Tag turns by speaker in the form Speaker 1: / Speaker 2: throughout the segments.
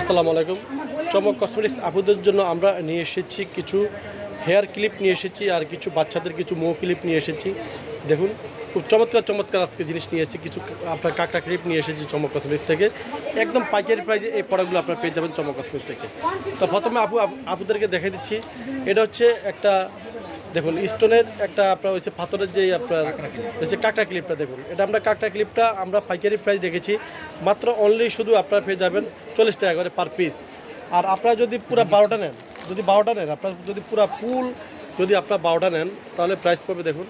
Speaker 1: আসসালামু আলাইকুম। চমক কসমেটিক্স আপুদের জন্য আমরা নিয়ে এসেছি কিছু হেয়ার ক্লিপ নিয়ে এসেছি আর কিছু বাচ্চাদের কিছু মো ক্লিপ নিয়ে এসেছি। দেখুন, খুব চমৎকার চমৎকার আজকে জিনিস নিয়ে এসেছি। কিছু আপনার কাকটা ক্লিপ নিয়ে এসেছি চমক কসমেটিক্স থেকে। একদম পাইকারি প্রাইজে এই প্রোডাক্টগুলো আপনারা পেয়ে যাবেন চমক কসমেটিক্স থেকে। তো প্রথমে আপু আপুদেরকে দেখে দিচ্ছি। এটা হচ্ছে একটা দেখুন স্টোনের একটা আপনার হচ্ছে পাথরের যে আপনার হচ্ছে কাকটা ক্লিপটা দেখুন। এটা আমরা কাকটা ক্লিপটা আমরা পাইকারি প্রাইস দেখেছি। মাত্র অনলি শুধু আপনারা পেয়ে যাবেন চল্লিশ টাকা করে পার পিস আর আপনারা যদি পুরো বারোটা নেন যদি বারোটা নেন আপনার যদি পুরো ফুল যদি আপনার বারোটা নেন তাহলে প্রাইস পড়বে দেখুন।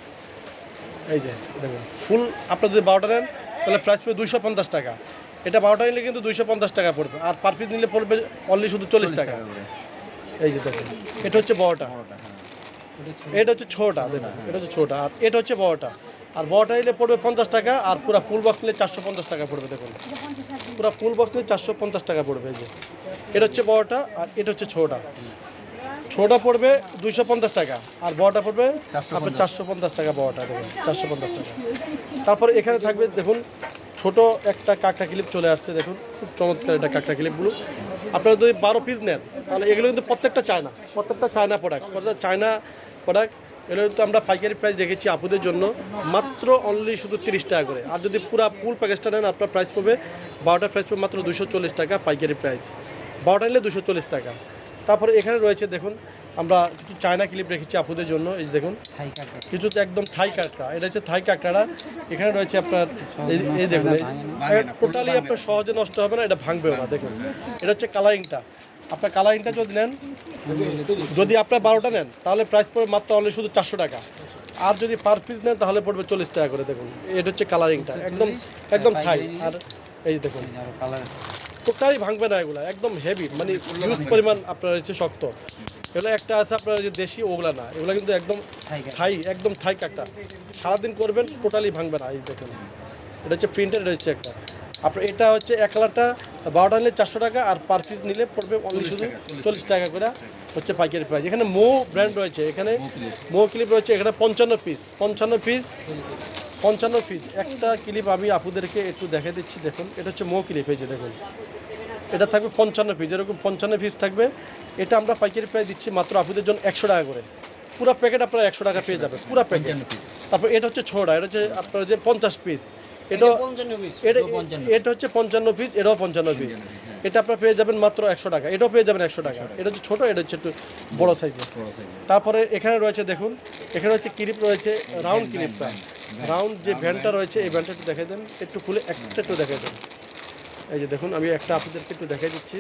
Speaker 1: এই যে দেখুন ফুল আপনার যদি বারোটা নেন তাহলে প্রাইস পড়বে দুইশো পঞ্চাশ টাকা। এটা বারোটা নিলে কিন্তু দুইশো পঞ্চাশ টাকা পড়বে। আর পার পিস নিলে পড়বে অনলি শুধু চল্লিশ টাকা। এই যে দেখুন এটা হচ্ছে বড়টা। এটা হচ্ছে ছোটা এটা হচ্ছে ছোটা আর এটা হচ্ছে বড়টা। আর বড়টা নিলে পড়বে পঞ্চাশ টাকা আর পুরো ফুল বক্স নিলে চারশো পঞ্চাশ টাকা পড়বে দেখুন। পুরো ফুল বক্স নিলে চারশো পঞ্চাশ টাকা পড়বে এই যে। এটা হচ্ছে বড়টা আর এটা হচ্ছে ছোটা। ছোটা পড়বে দুইশো পঞ্চাশ টাকা আর বড়টা পড়বে আপনার চারশো পঞ্চাশ। টাকা বড়টা দেখুন চারশো পঞ্চাশ টাকা। তারপরে এখানে থাকবে দেখুন ছোট একটা কাকটা ক্লিপ চলে আসছে দেখুন খুব চমৎকার এটা কাকটা ক্লিপগুলো। আপনারা যদি বারো পিস নেন, তাহলে এগুলো কিন্তু প্রত্যেকটা চায়না প্রত্যেকটা চায়না প্রোডাক্ট প্রত্যেকটা চায়না প্রোডাক্ট এগুলো কিন্তু আমরা পাইকারি প্রাইস দেখেছি আপুদের জন্য, মাত্র অনলি শুধু তিরিশ টাকা করে। আর যদি পুরো ফুল প্যাকেজটা নেন, আপনার প্রাইস পড়বে, বারোটার প্রাইস পড়বে মাত্র দুশো টাকা পাইকারি প্রাইস বারোটা নিলে দুশো টাকা। তারপরে এখানে রয়েছে, দেখুন আমরা কিছু চায়না ক্লিপ রেখেছি আপুদের জন্য এই যে দেখুন। কিছু তো একদম থাই কাঁকড়া এটা হচ্ছে থাই কাঁকড়াটা এখানে রয়েছে আপনার এই- দেখুন টোটালি আপনার সহজে নষ্ট হবে না এটা ভাঙবেও না দেখুন। এটা হচ্ছে কালারিংটা আপনার কালারিংটা যদি নেন যদি আপনার বারোটা নেন তাহলে প্রাইস পড়বে মাত্র অনলি শুধু চারশো টাকা। আর যদি পার পিস নেন তাহলে পড়বে চল্লিশ টাকা করে দেখুন। এটা হচ্ছে কালারিংটা একদম একদম থাই আর এই যে দেখুন টোটালি ভাঙবে না এগুলো একদম হেভি মানে ইউজ পরিমাণ আপনার হচ্ছে শক্ত। এগুলো একটা আছে আপনার যে দেশি ওগুলা না এগুলো কিন্তু একদম থাই একদম থাই কাকটা সারাদিন করবেন টোটালি ভাঙবে না এই দেখুন। এটা হচ্ছে প্রিন্টেড রয়েছে একটা। আপনার এটা হচ্ছে এক কালারটা বারোটা নিলে চারশো টাকা আর পার পিস নিলে পড়বে অনলি শুধু চল্লিশ টাকা। করে হচ্ছে পাইকারি প্রাইস এখানে মো ব্র্যান্ড রয়েছে এখানে মো ক্লিপ রয়েছে এখানে পঞ্চান্ন পিস পঞ্চান্ন পিস পঞ্চান্ন পিস একটা ক্লিপ আমি আপুদেরকে একটু দেখে দিচ্ছি দেখুন। এটা হচ্ছে মো ক্লিপ এই যে দেখুন। এটা থাকবে পঞ্চান্ন পিস এরকম পঞ্চান্ন পিস থাকবে এটা আমরা পাইকারি প্রায় দিচ্ছি মাত্র আপুদের জন্য একশো টাকা করে। পুরো প্যাকেট আপনারা একশো টাকা পেয়ে যাবেন পুরো প্যাকেট তারপর এটা হচ্ছে ছোটা এটা হচ্ছে আপনার যে পঞ্চাশ পিস এটা এটা এটা হচ্ছে পঞ্চান্ন পিস এটাও পঞ্চান্ন পিস এটা আপনারা পেয়ে যাবেন মাত্র একশো টাকা এটাও পেয়ে যাবেন একশো টাকা। এটা হচ্ছে ছোটো এটা হচ্ছে একটু বড়ো সাইজের তারপরে এখানে রয়েছে দেখুন এখানে হচ্ছে ক্লিপ রয়েছে রাউন্ড ক্লিপটা রাউন্ড যে ভ্যানটা রয়েছে এই ভ্যানটা একটু দেখে দেন একটু খুলে একটা একটু দেখে দেন। এই যে দেখুন আমি একটা আপনাদেরকে একটু দেখাই দিচ্ছি।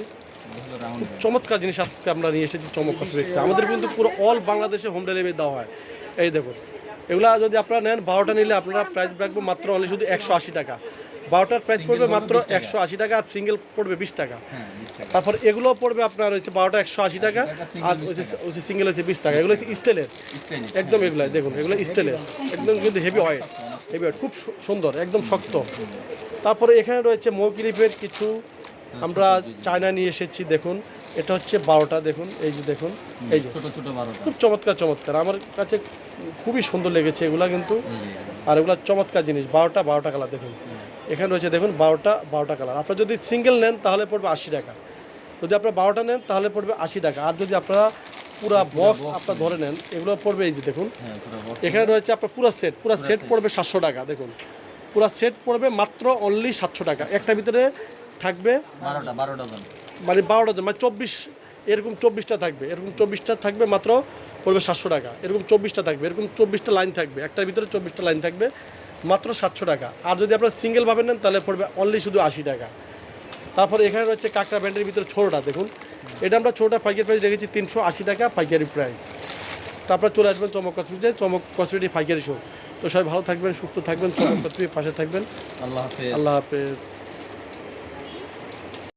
Speaker 1: চমৎকার জিনিস আজকে আমরা নিয়ে এসেছি কসমেটিক্সে আমাদের কিন্তু পুরো অল বাংলাদেশে হোম ডেলিভারি দেওয়া হয়। এই দেখুন এগুলা যদি আপনারা নেন বারোটা নিলে আপনারা প্রাইস রাখব মাত্র অনলি শুধু একশো আশি টাকা। বারোটার প্রাইস পড়বে মাত্র একশো আশি টাকা আর সিঙ্গেল পড়বে বিশ টাকা। তারপর এগুলো পড়বে আপনার হচ্ছে বারোটা একশো আশি টাকা আর হচ্ছে সিঙ্গেল হচ্ছে বিশ টাকা। এগুলো হচ্ছে স্টিলের একদম এগুলো দেখুন এগুলো স্টিলের একদম কিন্তু হেভি অয়েল অয়েল খুব সুন্দর একদম শক্ত। তারপরে এখানে রয়েছে মৌ ক্লিপের কিছু আমরা চায়না নিয়ে এসেছি দেখুন। এটা হচ্ছে বারোটা দেখুন এই যে দেখুন এই যে।
Speaker 2: ছোট ছোট বারোটা।
Speaker 1: খুব চমৎকার চমৎকার। আমার কাছে খুবই সুন্দর লেগেছে এগুলা কিন্তু। আর এগুলা চমৎকার জিনিস বারোটা বারোটা কালার দেখুন। এখানে রয়েছে দেখুন বারোটা বারোটা কালার। আপনারা যদি সিঙ্গেল নেন তাহলে পড়বে আশি টাকা। যদি আপনারা বারোটা নেন তাহলে পড়বে আশি টাকা। আর যদি আপনারা পুরা বক্স আপনারা ধরে নেন এগুলো পড়বে এই যে দেখুন।
Speaker 2: হ্যাঁ।
Speaker 1: এখানে রয়েছে আপনার পুরো সেট পুরো সেট পড়বে সাতশো টাকা দেখুন। পুরো সেট পড়বে মাত্র অনলি সাতশো টাকা। একটা ভিতরে থাকবে
Speaker 2: বারোটা বারো ডজন।
Speaker 1: মানে বারোটা মানে চব্বিশ এরকম চব্বিশটা থাকবে এরকম চব্বিশটা থাকবে মাত্র পড়বে সাতশো টাকা। এরকম চব্বিশটা থাকবে এরকম চব্বিশটা লাইন থাকবে একটার ভিতরে চব্বিশটা লাইন থাকবে মাত্র সাতশো টাকা। আর যদি আপনারা সিঙ্গেলভাবে নেন তাহলে পড়বে অনলি শুধু আশি টাকা। তারপর এখানে রয়েছে কাঁকড়া ব্যান্ডের ভিতরে ছোটোটা দেখুন। এটা আমরা ছোটা পাইকারি প্রাইস রেখেছি তিনশো আশি টাকা পাইকারি প্রাইস তারপর চলে আসবেন চমক কসমেটিক্সে চমক কসমেটিক পাইকারি শো তো সবাই ভালো থাকবেন সুস্থ থাকবেন চমক কসমেটিক পাশে থাকবেন।
Speaker 2: আল্লাহ হাফেজ।
Speaker 1: আল্লাহ হাফেজ।